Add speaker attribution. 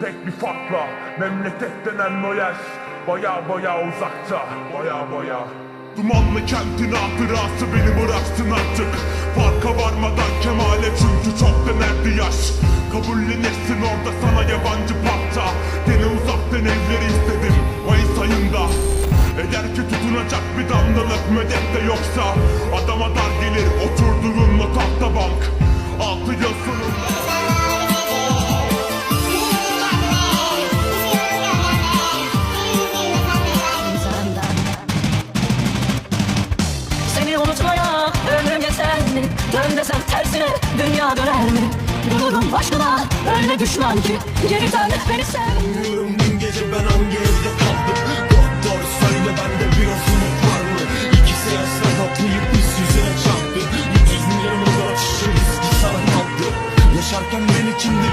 Speaker 1: tek bir farkla Memleket denen o yer Baya baya uzakta Baya baya. Dumanlı kentin hatırası beni bıraksın artık. Farka varmadan kemale çünkü çok denerdi yaş. Kabullenirsin orada sana yabancı parça. Gene uzaktan evleri istedim Mayıs ayında. Eğer ki tutunacak bir damlalık medet de yoksa
Speaker 2: unutmaya ömrüm yeter mi? Dön desem tersine dünya döner mi? Bulurum başına öyle düşman ki Geri dön beni sev
Speaker 3: Bilmiyorum dün gece ben hangi evde kaldım Doktor söyle bende bir osuruk var mı? İki seansla toplayıp biz yüzüne çarptı 300 milyon olarak şişe viski sana kaldı Yaşarken ben içimde